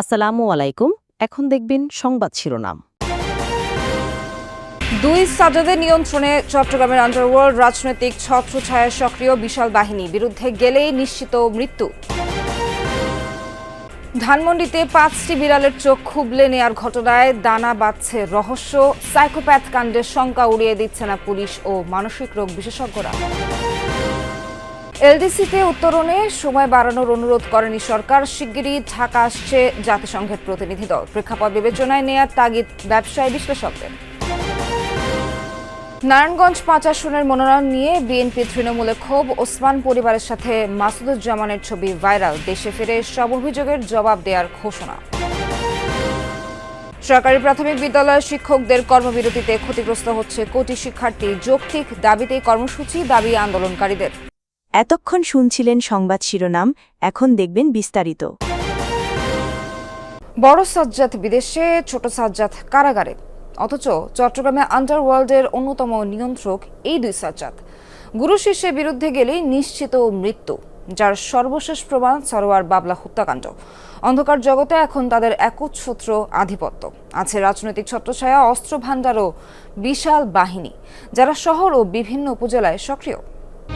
আসসালামু আলাইকুম। এখন দেখবেন সংবাদ শিরোনাম। দুই সাজাদের নিয়ন্ত্রণে চট্টগ্রামের আন্ডারওয়ার্ল্ড রাজনৈতিক ছত্রছায়া সক্রিয় বিশাল বাহিনী বিরুদ্ধে গেলেই নিশ্চিত মৃত্যু। ধানমন্ডিতে পাঁচটি বিড়ালের চোখ খুবলে নেয়ার ঘটনায় দানা বাঁধছে রহস্য। সাইকোপ্যাথ কাণ্ডের শঙ্কা উড়িয়ে দিচ্ছে না পুলিশ ও মানসিক রোগ বিশেষজ্ঞরা। এলডিসিতে উত্তরণে সময় বাড়ানোর অনুরোধ করেনি সরকার। শিগগিরই ঢাকা আসছে জাতিসংঘের প্রতিনিধি দল। প্রেক্ষাপট বিবেচনায় নেয়ার তাগিদ ব্যবসায়ী বিশ্লেষকদের। নারায়ণগঞ্জ পাঁচ আসনের মনোনয়ন নিয়ে বিএনপি তৃণমূলে ক্ষোভ। ওসমান পরিবারের সাথে মাসুদুজ্জামানের ছবি ভাইরাল। দেশে ফিরে সব অভিযোগের জবাব দেওয়ার ঘোষণা। সরকারি প্রাথমিক বিদ্যালয়ের শিক্ষকদের কর্মবিরতিতে ক্ষতিগ্রস্ত হচ্ছে কোটি শিক্ষার্থী। যৌক্তিক দাবিতেই কর্মসূচি, দাবি আন্দোলনকারীদের। এতক্ষণ শুনছিলেন সংবাদ শিরোনাম, এখন দেখবেন বিস্তারিত। বড় সাজ্জাদ বিদেশে, ছোট সাজ্জাদ কারাগারে। অথচ চট্টগ্রামে আন্ডারওয়ার্ল্ডের অন্যতম নিয়ন্ত্রক এই দুই সাজ্জাদ। গুরু শিষ্যের বিরুদ্ধে গেলেই নিশ্চিত মৃত্যু, যার সর্বশেষ প্রমাণ সরোয়ার বাবলা হত্যাকাণ্ড। অন্ধকার জগতে এখন তাদের একচ্ছত্র আধিপত্য। আছে রাজনৈতিক ছত্রছায়া অস্ত্র ভাণ্ডার ও বিশাল বাহিনী, যারা শহর ও বিভিন্ন উপজেলায় সক্রিয়।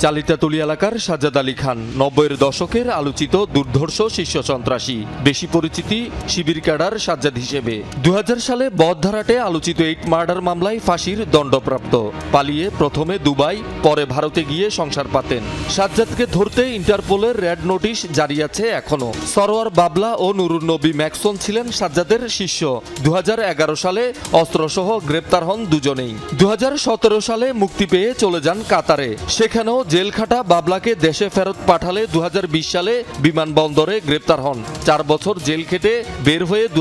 চালিতাতুলি এলাকার সাজ্জাদ আলী খান, নব্বইয়ের দশকের আলোচিত দুর্ধর্ষ শীর্ষ সন্ত্রাসী, বেশি পরিচিতি শিবির ক্যাডার সাজ্জাদ হিসেবে। দু হাজার সালে বদধারাটে আলোচিত এইট মার্ডার মামলায় ফাঁসির দণ্ডপ্রাপ্ত। পালিয়ে প্রথমে দুবাই, পরে ভারতে গিয়ে সংসার পাতেন। সাজ্জাদকে ধরতে ইন্টারপোলের রেড নোটিশ জারি আছে এখনও। সরোয়ার বাবলা ও নুরুন নবী ম্যাকসন ছিলেন সাজ্জাদের শিষ্য। দু হাজার এগারো সালে অস্ত্রসহ গ্রেপ্তার হন দুজনেই। দু হাজার সতেরো সালে মুক্তি পেয়ে চলে যান কাতারে। সেখানেও জেল খাটা বাবলাকে দেশে ফেরত পাঠালে দু হাজার বিশ সালে বিমানবন্দরে গ্রেপ্তার হন। চার বছর জেল খেটে বের হয়ে দু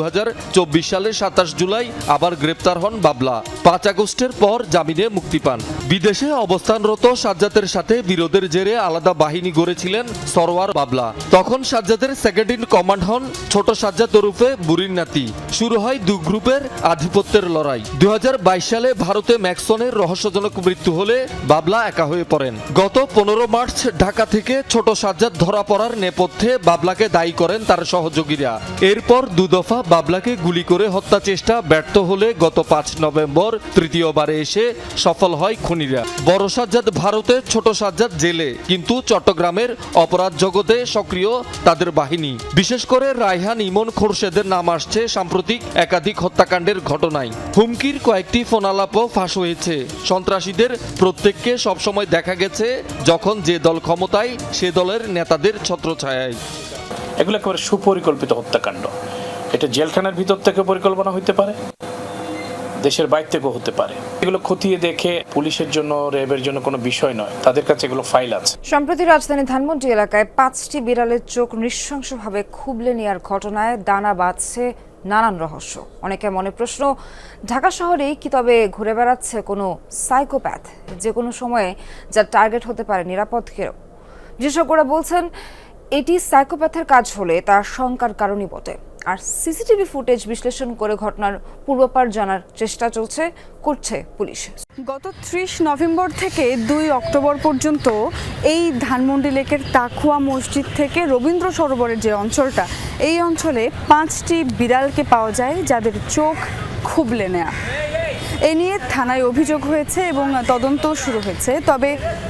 সালে সাতাশ জুলাই আবার গ্রেপ্তার হন বাবলা। পাঁচ আগস্টের পর জামিনে মুক্তি পান। বিদেশে অবস্থানরত সাজ্জাদের সাথে বিরোধের জেরে আলাদা বাহিনী গড়েছিলেন সরোয়ার বাবলা। তখন সাজ্জাদের সেকেন্ড ইন কমান্ড হন ছোট সাজ্জাদ ওরুফে বুরির নাতি। শুরু হয় দু গ্রুপের আধিপত্যের লড়াই। দু হাজার বাইশ সালে ভারতে ম্যাক্সনের রহস্যজনক মৃত্যু হলে বাবলা একা হয়ে পড়েন। গত পনেরো মার্চ ঢাকা থেকে ছোট সাজ্জাদ ধরা পড়ার নেপথ্যে বাবলাকে দায়ী করেন তার সহযোগীরা। এরপর দুদফা বাবলাকে গুলি করে হত্যা চেষ্টা ব্যর্থ হলে গত পাঁচ নভেম্বর তৃতীয়বারে এসে সফল হয় খুনিরা। বড় সাজ্জাদ ভারতে ছোট সাজ্জাদ জেলে, কিন্তু চট্টগ্রামের অপরাধ জগতে সক্রিয় তাদের বাহিনী। বিশেষ করে রায়হান ইমন খোরশেদের নাম আসছে সাম্প্রতিক একাধিক হত্যাকাণ্ডের ঘটনায়। হুমকির কয়েকটি ফোনালাপও ফাঁস হয়েছে। সন্ত্রাসীদের প্রত্যেককে সবসময় দেখা গেছে যখন যে দল ক্ষমতায় সে দলের নেতাদের ছত্রছায়ায়। এগুলো একেবারে সুপরিকল্পিত হত্যাকাণ্ড। এটা জেলখানার ভিতর থেকে পরিকল্পনা হইতে পারে দেশের বাইরে থেকেও হতে পারে। এগুলো খতিয়ে দেখে পুলিশের জন্য র্যাবের জন্য কোনো বিষয় নয়। তাদের কাছে এগুলো ফাইল আছে। সম্প্রতি রাজধানী ধানমন্ডি এলাকায় পাঁচটি বিড়ালের চোখ নৃশংসভাবে খুবলে নেয়ার ঘটনায় দানা বাঁধছে নানান রহস্য। অনেকের মনে প্রশ্ন, ঢাকা শহরেই কি তবে ঘুরে বেড়াচ্ছে কোনো সাইকোপ্যাথ? যে কোনো সময়ে যা টার্গেট হতে পারে নিরাপদ কেউ। বিশেষজ্ঞরা বলছেন, এটি সাইকোপ্যাথের কাজ হলে তার শঙ্কার কারণই বটে। আর সিসিটিভি ফুটেজ বিশ্লেষণ করে ঘটনার পূর্বাপার জানার চেষ্টা চলছে করছে পুলিশ। গত ত্রিশ নভেম্বর থেকে দুই অক্টোবর পর্যন্ত এই ধানমন্ডি লেকের তাকুয়া মসজিদ থেকে রবীন্দ্র সরোবরের যে অঞ্চলটা এই অঞ্চলে পাঁচটি বিড়ালকে পাওয়া যায় যাদের চোখ খুবলে নেয়া। এ নিয়ে থানায় অভিযোগ হয়েছে এবং তদন্ত শুরু হয়েছে তবে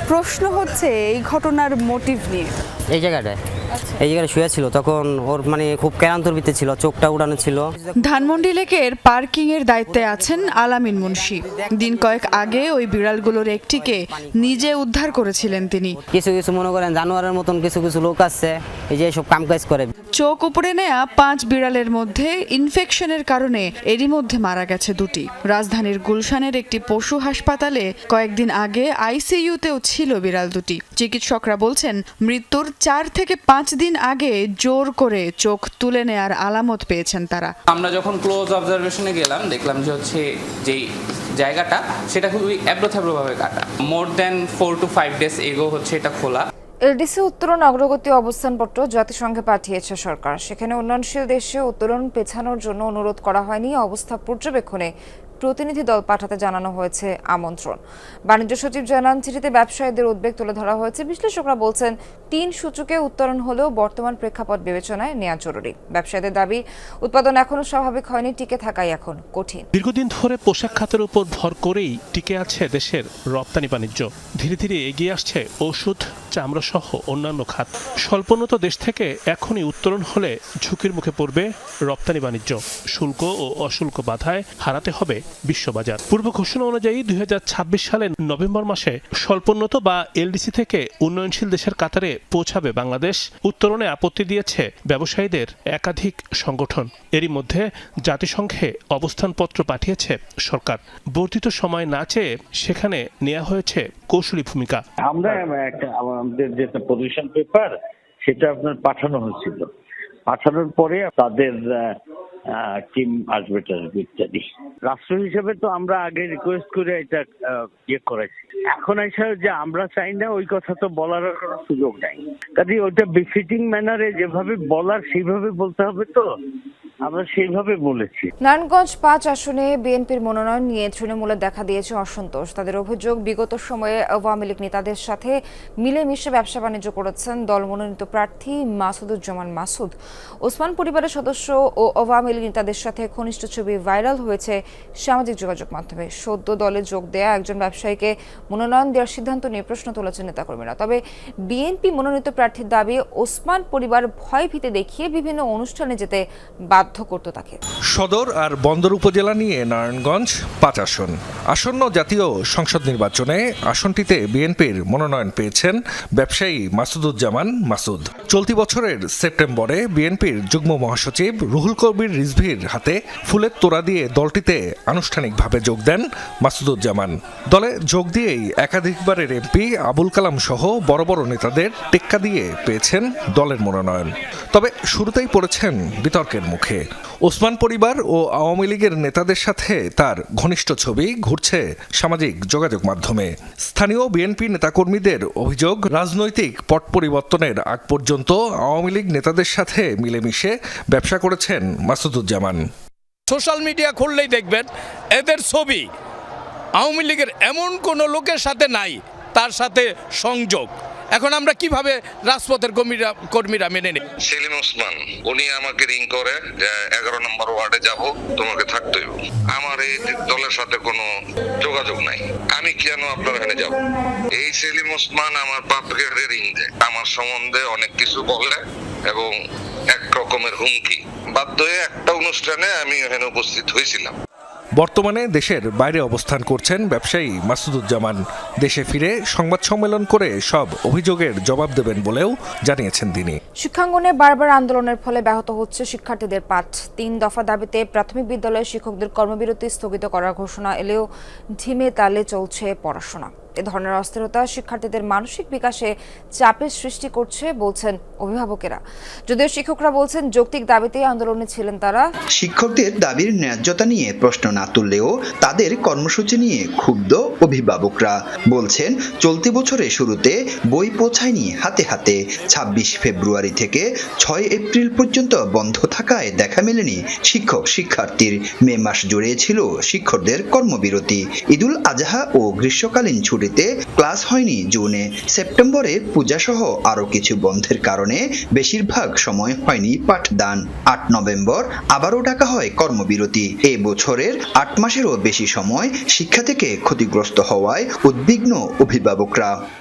প্রশ্ন হচ্ছে এই ঘটনার মোটিভ নিয়ে। এই জায়গাটায়? এই জায়গায় শুয়ে ছিল তখন ওর মানে খুব ক্যারান্তর্বিতে ছিল চোখটা উড়ানো ছিল। ধানমন্ডি লেকের পার্কিং এর দায়িত্বে আছেন আলামিন মুন্সি। দিন কয়েক আগে ওই বিড়ালগুলোর একটিকে নিজে উদ্ধার করেছিলেন তিনি। কিছু কিছু মনে করেন জানোয়ারের মতন কিছু কিছু লোক আছে এই যে সব কাম কাজ করে। চোখ উপড়ে নেয়া পাঁচ বিড়ালের মধ্যে ইনফেকশনের কারণে এরই মধ্যে মারা গেছে দুটি। রাজধানীর গুলশানের একটি পশু হাসপাতালে কয়েকদিন আগে আইসিইউতেও ছিল বিড়াল দুটি। চিকিৎসকরা বলছেন মৃত্যুর চার থেকে পাঁচ দিন আগে জোর করে চোখ তুলে নেয়ার আলামত পেয়েছেন তারা। আমরা যখন ক্লোজ অবজারভেশনে গেলাম দেখলাম যে হচ্ছে যেই জায়গাটা সেটা খুবই অ্যাব্রোথ্যাব্রোভাবে কাটা। More than four two five days ago হচ্ছে এটা খোলা। এলডিসি উত্তরণ অগ্রগতি অবস্থানপত্র জাতিসংঘে পাঠিয়েছে সরকার। সেখানে উন্নয়নশীল দেশে উত্তরণ পেছানোর জন্য অনুরোধ করা হয়নি। অবস্থা পর্যবেক্ষণে প্রতিনিধি দল পাঠাতে জানানো হয়েছে আমন্ত্রণ। বাণিজ্য সচিব জানান, চিঠিতে ব্যবসায়ীদের উদ্বেগ তুলে ধরা হয়েছে। বিশ্লেষকরা বলছেন, তিন সূচকে উত্তরণ হলেও বর্তমান প্রেক্ষাপট বিবেচনায় নেওয়া জরুরি। ব্যবসায়ীদের দাবি, উৎপাদন এখনও স্বাভাবিক হয়নি, টিকে থাকাই এখন কঠিন। দীর্ঘদিন ধরে পোশাক খাতের উপর ভর করেই টিকে আছে দেশের রপ্তানি বাণিজ্য। ধীরে ধীরে এগিয়ে আসছে ওষুধ চামড়া সহ অন্যান্য খাত। স্বল্পোন্নত দেশ থেকে এখনই উত্তরণ হলে ঝুঁকির মুখে পড়বে রপ্তানি বাণিজ্য। শুল্ক ও অশুল্ক বাধায় হারাতে হবে বিশ্ববাজার। পূর্ব ঘোষণা অনুযায়ী দুই সালের নভেম্বর মাসে স্বল্পোন্নত বা এলডিসি থেকে উন্নয়নশীল দেশের কাতারে পৌঁছাবে বাংলাদেশ। উত্তরণে আপত্তি দিয়েছে ব্যবসায়ীদের একাধিক সংগঠন। এরই মধ্যে জাতিসংঘে অবস্থানপত্র পাঠিয়েছে সরকার। বর্ধিত সময় না চেয়ে সেখানে নেওয়া হয়েছে কৌশলী ভূমিকা। আমরা একটা আমাদের যেটা পজিশন পেপার সেটা আপনার পাঠানো হয়েছিল। পাঠানোর পরে তাদের টিম আসবে ইত্যাদি। রাষ্ট্র হিসেবে তো আমরা আগে রিকোয়েস্ট করে এটা ইয়ে করেছি এখন এসে যে আমরা চাই না, ওই কথা তো বলার কোনো সুযোগ নাই। কাজে ওইটা বিফিটিং ম্যানারে যেভাবে বলার, সেইভাবে বলতে হবে তো? আমরা সেইভাবে বলেছি। নারায়ণগঞ্জ পাঁচ আসনে বিএনপির মনোনয়ন নিয়ে তৃণমূলে দেখা দিয়েছে অসন্তোষ। তাদের অভিযোগ, বিগত সময়ে আওয়ামী লীগ নেতাদের সাথে মিলেমিশে ব্যবসা বাণিজ্য করেছেন দল মনোনীত প্রার্থী মাসুদুজ্জামান মাসুদ। ওসমান পরিবারের সদস্য ও আওয়ামী লীগ নেতাদের সাথে ঘনিষ্ঠ ছবি ভাইরাল হয়েছে সামাজিক যোগাযোগ মাধ্যমে। সদ্য দলে যোগ দেয়া একজন ব্যবসায়ীকে মনোনয়ন দেওয়ার সিদ্ধান্ত নিয়ে প্রশ্ন তুলেছেন নেতাকর্মীরা। তবে বিএনপি মনোনীত প্রার্থীর দাবি, ওসমান পরিবার ভয় ভীতি দেখিয়ে বিভিন্ন অনুষ্ঠানে যেতে বাধ্য করত তাকে। সদর আর বন্দর উপজেলা নিয়ে নারায়ণগঞ্জ পাঁচ আসন। আসন্ন জাতীয় সংসদ নির্বাচনে আসনটিতে বিএনপির মনোনয়ন পেয়েছেন ব্যবসায়ী মাসুদুজ্জামান মাসুদ। চলতি বছরের সেপ্টেম্বরে বিএনপির যুগ্ম মহাসচিব রুহুল কবির রিজভির হাতে ফুলের তোড়া দিয়ে দলটিতে আনুষ্ঠানিকভাবে যোগ দেন মাসুদুজ্জামান। দলে যোগ দিয়েই একাধিকবারের এমপি আবুল কালাম সহ বড় বড় নেতাদের টেক্কা দিয়ে পেয়েছেন দলের মনোনয়ন। তবে শুরুতেই পড়েছেন বিতর্কের মুখে। ওসমান পরিবার ও আওয়ামী লীগের নেতাদের সাথে তার ঘনিষ্ঠ ছবি ঘুরছে সামাজিক যোগাযোগ মাধ্যমে। স্থানীয় বিএনপি নেতাকর্মীদের অভিযোগ, রাজনৈতিক পট পরিবর্তনের আগ পর্যন্ত আওয়ামী লীগ নেতাদের সাথে মিলেমিশে ব্যবসা করেছেন মাসুদুজ্জামান। সোশ্যাল মিডিয়া খুললেই দেখবেন, এদের ছবি আওয়ামী লীগের এমন কোনো লোকের সাথে নাই, তার সাথে সংযোগ। এখন আমরা কীভাবে রাজপথের কর্মীরা কর্মীরা মেনে নেই? সেলিম ওসমান, উনি আমাকে রিং করে যে এগারো নম্বর ওয়ার্ডে যাব, তোমাকে থাকতে হইব আমার এই দলের সাথে কোনো যোগাযোগ নাই। আমি কেন আপনার এখানে যাব? এই সেলিম ওসমান আমার বাপকে রিং দেয়। আমার সম্বন্ধে অনেক কিছু বলে এবং এক রকমের হুমকি। বাধ্য হয়ে একটা অনুষ্ঠানে আমি এখানে উপস্থিত হয়েছিলাম। বর্তমানে দেশের বাইরে অবস্থান করছেন ব্যবসায়ী মাসুদুজ্জামান। দেশে ফিরে সংবাদ সম্মেলন করে সব অভিযোগের জবাব দেবেন বলেও জানিয়েছেন তিনি। শিক্ষাঙ্গনে বারবার আন্দোলনের ফলে ব্যাহত হচ্ছে শিক্ষার্থীদের পাঠ। তিন দফা দাবিতে প্রাথমিক বিদ্যালয়ের শিক্ষকদের কর্মবিরতি স্থগিত করার ঘোষণা এলেও ঝিমে তালে চলছে পড়াশোনা। এ ধরনের অস্থিরতা শিক্ষার্থীদের মানসিক বিকাশে চাপের সৃষ্টি করছে বলছেন অভিভাবকেরা। যদিও শিক্ষকরা বলছেন যৌক্তিক দাবিতেই আন্দোলনে ছিলেন তারা। শিক্ষকদের দাবির ন্যায্যতা নিয়ে প্রশ্ন না তুললেও তাদের কর্মসূচি নিয়ে ক্ষুব্ধ অভিভাবকরা বলছেন, চলতি বছরের শুরুতে বই পৌঁছায়নি হাতে হাতে। ২৬ ফেব্রুয়ারি থেকে ছয় এপ্রিল পর্যন্ত বন্ধ থাকায় দেখা মেলেনি শিক্ষক শিক্ষার্থীর। মে মাস জুড়ে ছিল শিক্ষকদের কর্মবিরতি। ঈদুল আজহা ও গ্রীষ্মকালীন ছুটিতে ক্লাস হয়নি জুনে। সেপ্টেম্বরে পূজাসহ আরও কিছু বন্ধের কারণে বেশিরভাগ সময় হয়নি পাঠদান। আট নভেম্বর আবারও ডাকা হয় কর্মবিরতি। এ বছরের আট মাসেরও বেশি সময় শিক্ষা থেকে ক্ষতিগ্রস্ত হওয়ায় উদ্বিগ্ন অভিভাবকরা।